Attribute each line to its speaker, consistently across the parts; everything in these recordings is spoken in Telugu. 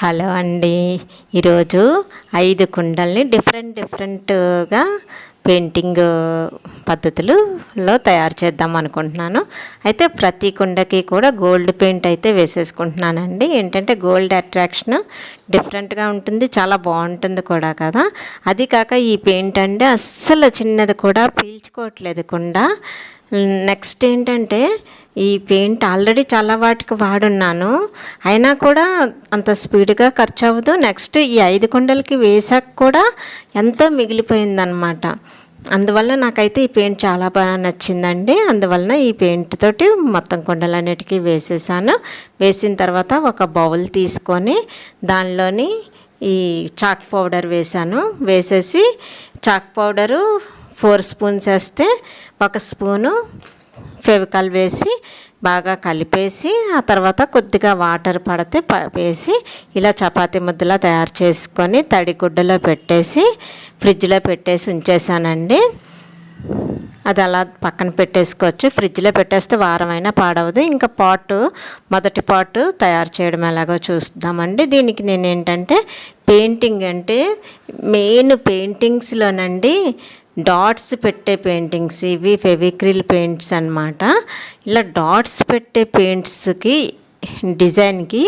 Speaker 1: హలో అండి. ఈరోజు ఐదు కుండల్ని డిఫరెంట్ డిఫరెంట్గా పెయింటింగ్ పద్ధతులలో తయారు చేద్దాం అనుకుంటున్నాను. అయితే ప్రతి కుండకి కూడా గోల్డ్ పెయింట్ అయితే వేసేసుకుంటున్నానండి. ఏంటంటే గోల్డ్ అట్రాక్షన్ డిఫరెంట్గా ఉంటుంది చాలా బాగుంటుంది కూడా కదా. అది కాక ఈ పెయింట్ అంటే అస్సలు చిన్నది కూడా పీల్చుకోవట్లేదు కుండ. నెక్స్ట్ ఏంటంటే ఈ పెయింట్ ఆల్రెడీ చాలా వాటికి వాడున్నాను. అయినా కూడా అంత స్పీడ్గా ఖర్చు అవ్వదు నెక్స్ట్ ఈ ఐదు కుండలకి వేసాక కూడా ఎంతో మిగిలిపోయిందనమాట అందువల్ల నాకైతే ఈ పెయింట్ చాలా బాగా నచ్చిందండి. అందువలన ఈ పెయింట్ తోటి మొత్తం కుండలన్నిటికీ వేసేసాను. వేసిన తర్వాత ఒక బౌల్ తీసుకొని దానిలోని ఈ చాక్ పౌడర్ వేసాను. వేసేసి చాక్ పౌడరు ఫోర్ స్పూన్స్ వేస్తే ఒక స్పూను ఫెవికాల్ వేసి బాగా కలిపేసి ఆ తర్వాత కొద్దిగా వాటర్ పడితే ప వేసి ఇలా చపాతీ ముద్దలా తయారు చేసుకొని తడి గుడ్డలో పెట్టేసి ఫ్రిడ్జ్లో పెట్టేసి ఉంచేసానండి. అది అలా పక్కన పెట్టేసుకోవచ్చు. ఫ్రిడ్జ్లో పెట్టేస్తే వారమైనా పాడవదు. ఇంకా పాటు మొదటి పాటు తయారు చేయడం ఎలాగో చూద్దామండి. దీనికి నేను ఏంటంటే పెయింటింగ్ అంటే మెయిన్ పెయింటింగ్స్లోనండి డాట్స్ పెట్టే పెయింటింగ్స్ ఇవి ఫెవిక్రిల్ పెయింట్స్ అనమాట ఇలా డాట్స్ పెట్టే పెయింట్స్కి డిజైన్కి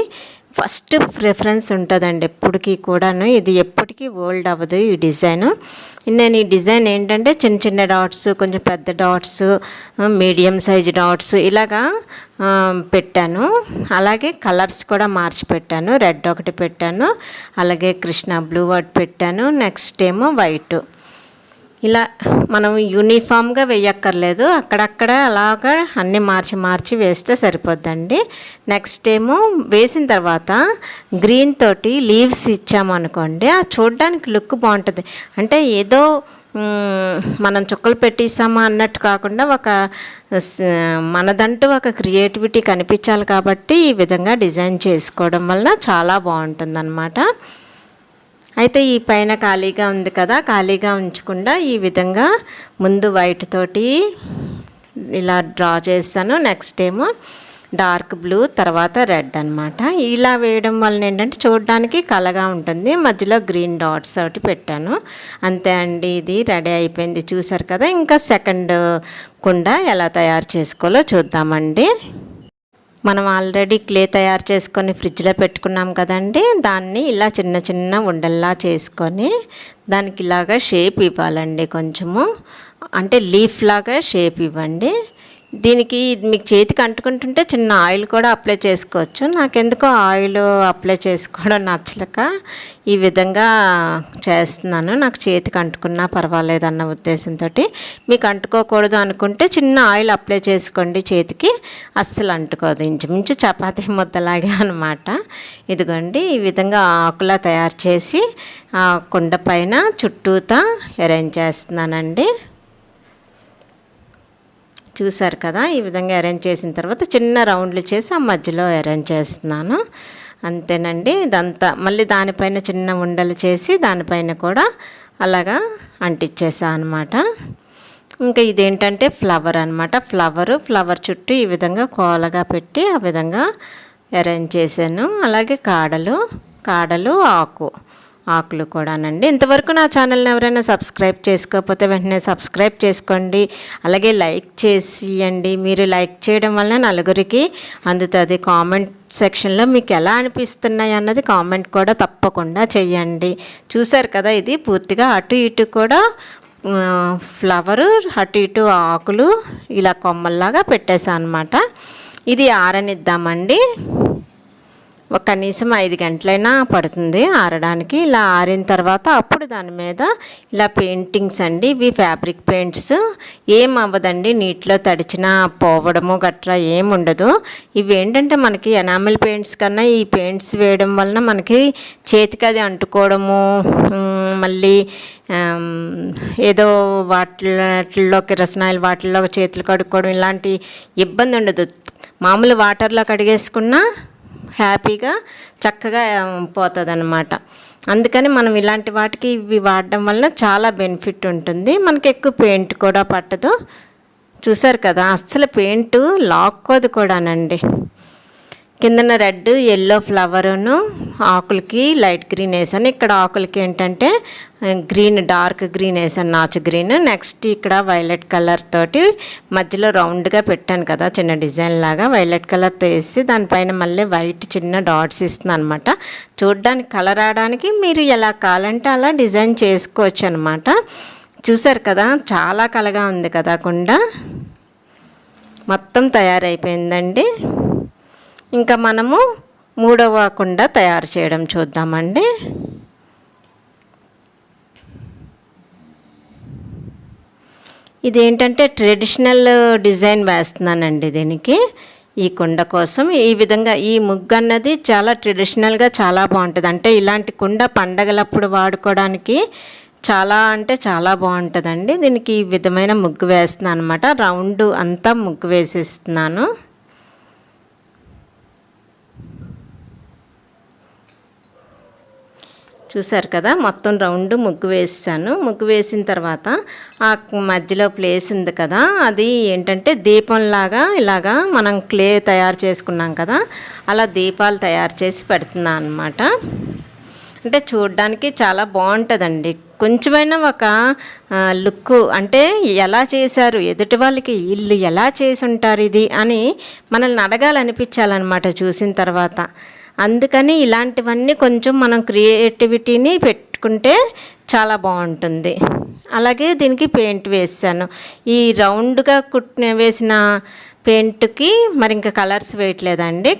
Speaker 1: ఫస్ట్ ప్రిఫరెన్స్ ఉంటుందండి ఎప్పటికీ కూడాను. ఇది ఎప్పటికీ ఓల్డ్ అవ్వదు ఈ డిజైన్. నేను ఈ డిజైన్ ఏంటంటే చిన్న చిన్న డాట్స్ కొంచెం పెద్ద డాట్స్ మీడియం సైజ్ డాట్స్ ఇలాగా పెట్టాను. అలాగే కలర్స్ కూడా మార్చి పెట్టాను. రెడ్ ఒకటి పెట్టాను. అలాగే కృష్ణ బ్లూ ఒకటి పెట్టాను. నెక్స్ట్ ఏమో వైట్. ఇలా మనం యూనిఫామ్గా వేయక్కర్లేదు. అక్కడక్కడ అలాగా అన్నీ మార్చి మార్చి వేస్తే సరిపోద్దండి. నెక్స్ట్ ఏమో వేసిన తర్వాత గ్రీన్ తోటి లీవ్స్ ఇచ్చామనుకోండి ఆ చూడడానికి లుక్ బాగుంటుంది. అంటే ఏదో మనం చుక్కలు పెట్టేసామా అన్నట్టు కాకుండా ఒక మనదంటూ ఒక క్రియేటివిటీ కనిపించాలి కాబట్టి ఈ విధంగా డిజైన్ చేసుకోవడం వలన చాలా బాగుంటుంది అయితే ఈ పైన ఖాళీగా ఉంది కదా ఖాళీగా ఉంచకుండా ఈ విధంగా ముందు వైట్ తోటి ఇలా డ్రా చేస్తాను నెక్స్ట్ ఏమో డార్క్ బ్లూ తర్వాత రెడ్ అనమాట ఇలా వేయడం వలన ఏంటంటే చూడడానికి కలగా ఉంటుంది. మధ్యలో గ్రీన్ డాట్స్ ఒకటి పెట్టాను. అంతే అండి ఇది రెడీ అయిపోయింది. చూసారు కదా ఇంకా సెకండ్ కుండా ఎలా తయారు చేసుకోవాలో చూద్దామండి. మనం ఆల్రెడీ క్లే తయారు చేసుకొని ఫ్రిడ్జ్లో పెట్టుకున్నాం కదండి. దాన్ని ఇలా చిన్న చిన్న ఉండల్లా చేసుకొని దానికి ఇలాగా షేప్ ఇవ్వాలండి కొంచెము. అంటే లీఫ్ లాగా షేప్ ఇవ్వండి. దీనికి మీకు చేతికి అంటుకుంటుంటే చిన్న ఆయిల్ కూడా అప్లై చేసుకోవచ్చు. నాకెందుకో ఆయిల్ అప్లై చేసుకోవడం నచ్చలేక ఈ విధంగా చేస్తున్నాను. నాకు చేతికి అంటుకున్నా పర్వాలేదు అన్న ఉద్దేశంతో మీకు అంటుకోకూడదు అనుకుంటే చిన్న ఆయిల్ అప్లై చేసుకోండి చేతికి. అస్సలు అంటుకోదు. ఇంచుమించు చపాతీ ముద్దలాగే అనమాట ఇదిగోండి ఈ విధంగా ఆకులా తయారు చేసి కుండ పైన చుట్టూతా అరేంజ్ చేస్తున్నానండి. చూసారు కదా ఈ విధంగా అరేంజ్ చేసిన తర్వాత చిన్న రౌండ్లు చేసి ఆ మధ్యలో అరేంజ్ చేస్తున్నాను. అంతేనండి ఇదంతా. మళ్ళీ దానిపైన చిన్న ఉండలు చేసి దానిపైన కూడా అలాగా అంటించేసా అనమాట ఇంకా ఇదేంటంటే ఫ్లవర్ అనమాట ఫ్లవరు ఫ్లవర్ చుట్టూ ఈ విధంగా కోలగా పెట్టి ఆ విధంగా అరేంజ్ చేశాను. అలాగే కాడలు కాడలు ఆకు. ఆకులు కూడానండి. ఇంతవరకు నా ఛానల్ని ఎవరైనా సబ్స్క్రైబ్ చేసుకోకపోతే వెంటనే సబ్స్క్రైబ్ చేసుకోండి. అలాగే లైక్ చేసియండి. మీరు లైక్ చేయడం వలన నలుగురికి అందుతుంది కామెంట్ సెక్షన్లో మీకు ఎలా అనిపిస్తున్నాయి అన్నది కామెంట్ కూడా తప్పకుండా చేయండి. చూసారు కదా ఇది? పూర్తిగా అటు ఇటు కూడా ఫ్లవరు అటు ఇటు ఆకులు ఇలా కొమ్మల్లాగా పెట్టేశాను అనమాట ఇది ఆరనిద్దామండి. ఒక కనీసం ఐదు గంటలైనా పడుతుంది ఆరడానికి. ఇలా ఆరిన తర్వాత అప్పుడు దాని మీద ఇలా పెయింటింగ్స్ అండి ఇవి ఫ్యాబ్రిక్ పెయింట్స్. ఏం అవ్వదండి నీటిలో తడిచినా పోవడము గట్రా ఏం ఉండదు. ఇవి ఏంటంటే మనకి ఎనామిల్ పెయింట్స్ కన్నా ఈ పెయింట్స్ వేయడం వలన మనకి చేతికి అది అంటుకోవడము మళ్ళీ ఏదో వాటిలో కిరసనాయిల్ వాటిల్లో చేతులు కడుక్కోవడం ఇలాంటి ఇబ్బంది ఉండదు. మామూలు వాటర్లో కడిగేసుకున్నా హ్యాపీగా చక్కగా పోతుంది అనమాట అందుకని మనం ఇలాంటి వాటికి ఇవి వాడడం వలన చాలా బెనిఫిట్ ఉంటుంది. మనకి ఎక్కువ పెయింట్ కూడా పట్టదు. చూసారు కదా అస్సలు పెయింట్ లాక్కోదు కూడానండి. కిందన రెడ్ ఎల్లో ఫ్లవరును ఆకులకి లైట్ గ్రీన్ వేసాను. ఇక్కడ ఆకులకి ఏంటంటే గ్రీన్ డార్క్ గ్రీన్ వేసాను నాచు గ్రీన్. నెక్స్ట్ ఇక్కడ వైలెట్ కలర్ తోటి మధ్యలో రౌండ్గా పెట్టాను కదా చిన్న డిజైన్ లాగా వైలెట్ కలర్తో వేసి దానిపైన మళ్ళీ వైట్ చిన్న డాట్స్ ఇస్తుంది అనమాట చూడ్డానికి కలర్ ఆడడానికి మీరు ఎలా కావాలంటే అలా డిజైన్ చేసుకోవచ్చు అనమాట చూసారు కదా చాలా కలగా ఉంది కదా కుండ. మొత్తం తయారైపోయిందండి. ఇంకా మనము మూడవ కుండ తయారు చేయడం చూద్దామండి. ఇదేంటంటే ట్రెడిషనల్ డిజైన్ వేస్తున్నానండి దీనికి. ఈ కుండ కోసం ఈ విధంగా ఈ ముగ్గు అన్నది చాలా ట్రెడిషనల్గా చాలా బాగుంటుంది. అంటే ఇలాంటి కుండ పండగలప్పుడు వాడుకోవడానికి చాలా అంటే చాలా బాగుంటుందండి. దీనికి ఈ విధమైన ముగ్గు వేస్తున్నాను అనమాట రౌండ్ అంతా ముగ్గు వేసిస్తున్నాను. చూసారు కదా మొత్తం రౌండ్ ముగ్గు వేసాను ముగ్గు వేసిన తర్వాత ఆ మధ్యలో ప్లేస్ ఉంది కదా అది ఏంటంటే దీపంలాగా ఇలాగా మనం క్లే తయారు చేసుకున్నాం కదా అలా దీపాలు తయారు చేసి పెడుతున్నాను అనమాట అంటే చూడడానికి చాలా బాగుంటుందండి. కొంచెమైనా ఒక లుక్ అంటే ఎలా చేశారు ఎదుటి వాళ్ళకి ఇల్లు ఎలా చేసి ఉంటారు ఇది అని మనల్ని అడగాలనిపించాలన్నమాట చూసిన తర్వాత. అందుకని ఇలాంటివన్నీ కొంచెం మనం క్రియేటివిటీని పెట్టుకుంటే చాలా బాగుంటుంది. అలాగే దీనికి పెయింట్ వేసాను ఈ రౌండ్గా కుట్టిన వేసిన పెయింట్కి మరి ఇంకా కలర్స్ వేయట్లేదండి.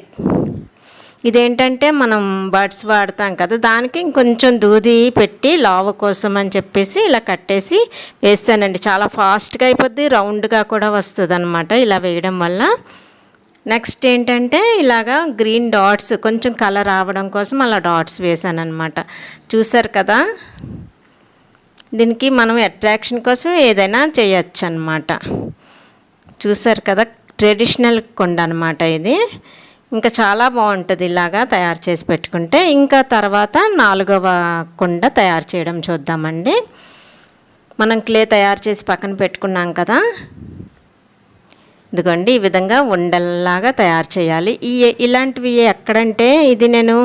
Speaker 1: ఇదేంటంటే మనం బర్డ్స్ వాడతాం కదా దానికి ఇంకొంచెం దూది పెట్టి లావ కోసం అని చెప్పేసి ఇలా కట్టేసి వేసానండి చాలా ఫాస్ట్గా అయిపోద్ది రౌండ్గా కూడా వస్తుంది ఇలా వేయడం వల్ల. నెక్స్ట్ ఏంటంటే ఇలాగా గ్రీన్ డాట్స్ కొంచెం కలర్ రావడం కోసం అలా డాట్స్ వేసాను అనమాట చూసారు కదా? దీనికి మనం అట్రాక్షన్ కోసం ఏదైనా చేయొచ్చు అనమాట చూసారు కదా? ట్రెడిషనల్ కొండ అనమాట ఇది. ఇంకా చాలా బాగుంటుంది ఇలాగా తయారు చేసి పెట్టుకుంటే. ఇంకా తర్వాత నాలుగవ కుండ తయారు చేయడం చూద్దామండి. మనం క్లే తయారు చేసి పక్కన పెట్టుకున్నాం కదా? ఇదిగోండి ఈ విధంగా ఉండల్లాగా తయారు చేయాలి. ఈ ఇలాంటివి ఎక్కడంటే ఇది నేను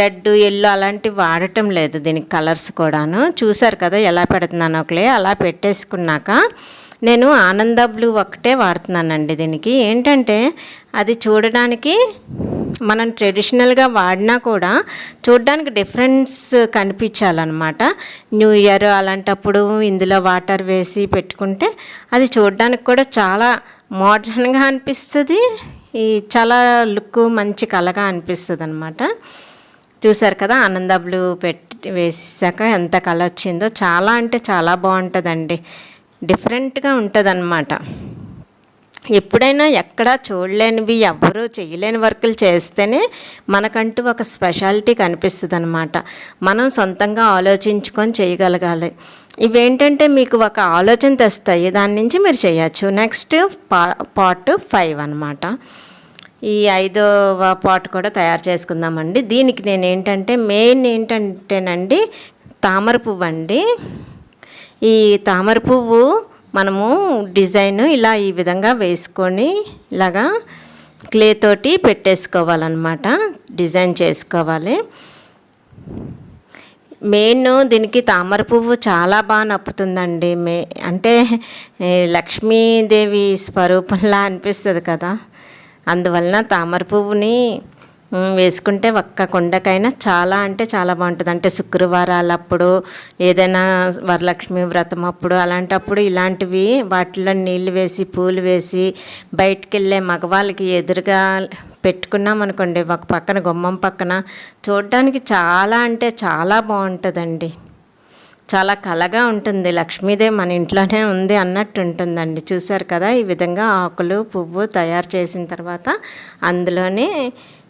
Speaker 1: రెడ్ ఎల్లో అలాంటివి వాడటం లేదు దీనికి కలర్స్ కూడాను. చూసారు కదా ఎలా పెడుతున్నాను ఒకలే అలా పెట్టేసుకున్నాక నేను ఆనంద బ్లూ ఒకటే వాడుతున్నానండి దీనికి. ఏంటంటే అది చూడడానికి మనం ట్రెడిషనల్గా వాడినా కూడా చూడడానికి డిఫరెన్స్ కనిపించాలన్నమాట. న్యూ ఇయర్ అలాంటప్పుడు ఇందులో వాటర్ వేసి పెట్టుకుంటే అది చూడడానికి కూడా చాలా మోడర్న్గా అనిపిస్తుంది. ఈ చాలా లుక్ మంచి కలగా అనిపిస్తుంది అనమాట చూసారు కదా ఆనంద బ్లూ పెట్టి వేసాక ఎంత కల వచ్చిందో. చాలా అంటే చాలా బాగుంటుందండి. డిఫరెంట్గా ఉంటుంది ఎప్పుడైనా ఎక్కడా చూడలేనివి ఎవ్వరూ చేయలేని వర్కులు చేస్తేనే మనకంటూ ఒక స్పెషాలిటీ కనిపిస్తుంది అనమాట మనం సొంతంగా ఆలోచించుకొని చేయగలగాలి. ఇవేంటంటే మీకు ఒక ఆలోచన తెస్తాయి. దాని నుంచి మీరు చేయొచ్చు. నెక్స్ట్ పా పార్ట్ ఫైవ్ అనమాట ఈ ఐదవ పాట్ కూడా తయారు చేసుకుందామండి. దీనికి నేను ఏంటంటే మెయిన్ ఏంటంటేనండి తామర పువ్వు అండి ఈ తామర పువ్వు మనము డిజైన్ ఇలా ఈ విధంగా వేసుకొని ఇలాగా క్లే తోటి పెట్టేసుకోవాలన్నమాట. డిజైన్ చేసుకోవాలి. మెయిన్ దీనికి తామర పువ్వు చాలా బాగా నప్పుతుందండి. మే అంటే లక్ష్మీదేవి స్వరూపంలా అనిపిస్తుంది కదా. అందువలన తామర పువ్వుని వేసుకుంటే ఒక్క కొండకైనా చాలా అంటే చాలా బాగుంటుంది. అంటే శుక్రవారాలప్పుడు ఏదైనా వరలక్ష్మి వ్రతం అప్పుడు అలాంటప్పుడు ఇలాంటివి వాటిలో నీళ్ళు వేసి పూలు వేసి బయటికి వెళ్ళే మగవాళ్ళకి ఎదురుగా పెట్టుకున్నాం అనుకోండి. ఒక పక్కన గుమ్మం పక్కన చూడడానికి చాలా అంటే చాలా బాగుంటుందండి. చాలా కలగా ఉంటుంది. లక్ష్మీదేవి మన ఇంట్లోనే ఉంది అన్నట్టు ఉంటుందండి. చూశారు కదా ఈ విధంగా ఆకులు పువ్వు తయారు చేసిన తర్వాత అందులోనే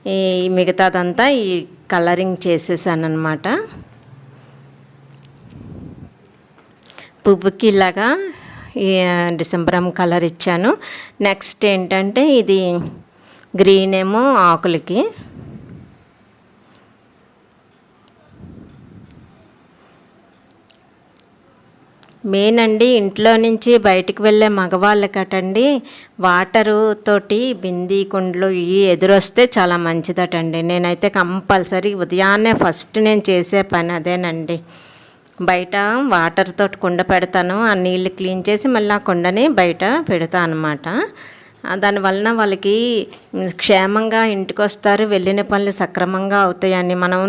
Speaker 1: ఈ మిగతాదంతా ఈ కలరింగ్ చేసేసాను అనమాట పువ్వుకి ఇలాగా ఈ డిసెంబరం కలర్ ఇచ్చాను. నెక్స్ట్ ఏంటంటే ఇది గ్రీన్ ఏమో ఆకులకి. మెయిన్ అండి ఇంట్లో నుంచి బయటికి వెళ్ళే మగవాళ్ళకటండి వాటరు తోటి బింది కుండలు ఇవి ఎదురొస్తే చాలా మంచిదటండి. నేనైతే కంపల్సరీ ఉదయాన్నే ఫస్ట్ నేను చేసే పని అదేనండి. బయట వాటర్ తోటి కుండ పెడతాను ఆ నీళ్ళు క్లీన్ చేసి మళ్ళీ ఆ కుండని బయట పెడతాను అనమాట దానివలన వాళ్ళకి క్షేమంగా ఇంటికి వస్తారు వెళ్ళిన పనులు సక్రమంగా అవుతాయని. మనం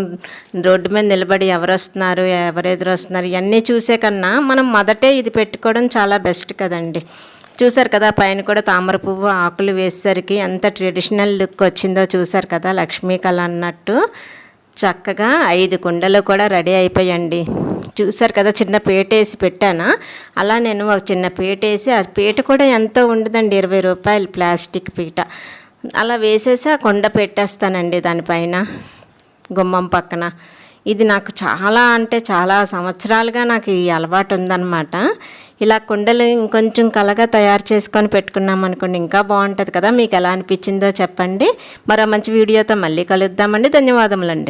Speaker 1: రోడ్డు మీద నిలబడి ఎవరు వస్తున్నారు ఎవరు ఎదురు వస్తున్నారు ఇవన్నీ చూసే కన్నా మనం మొదటే ఇది పెట్టుకోవడం చాలా బెస్ట్ కదండి. చూసారు కదా పైన కూడా తామర పువ్వు ఆకులు వేసేసరికి ఎంత ట్రెడిషనల్ లుక్ వచ్చిందో చూసారు కదా లక్ష్మీ కళ అన్నట్టు. చక్కగా ఐదు కుండలు కూడా రెడీ అయిపోయండి. చూసారు కదా చిన్న పీట వేసి పెట్టాను? అలా నేను ఒక చిన్న పీట వేసి ఆ పీట కూడా ఎంతో ఉండదండి ఇరవై రూపాయలు ప్లాస్టిక్ పీట. అలా వేసేసి ఆ కొండ పెట్టేస్తానండి దానిపైన గుమ్మం పక్కన. ఇది నాకు చాలా అంటే చాలా సంవత్సరాలుగా నాకు ఈ అలవాటు ఉందన్నమాట. ఇలా కుండలు ఇంకొంచెం కలగా తయారు చేసుకొని పెట్టుకున్నాం అనుకోండి ఇంకా బాగుంటుంది కదా మీకు ఎలా అనిపించిందో చెప్పండి. మరో మంచి వీడియోతో మళ్ళీ కలుద్దామండి. ధన్యవాదములండి.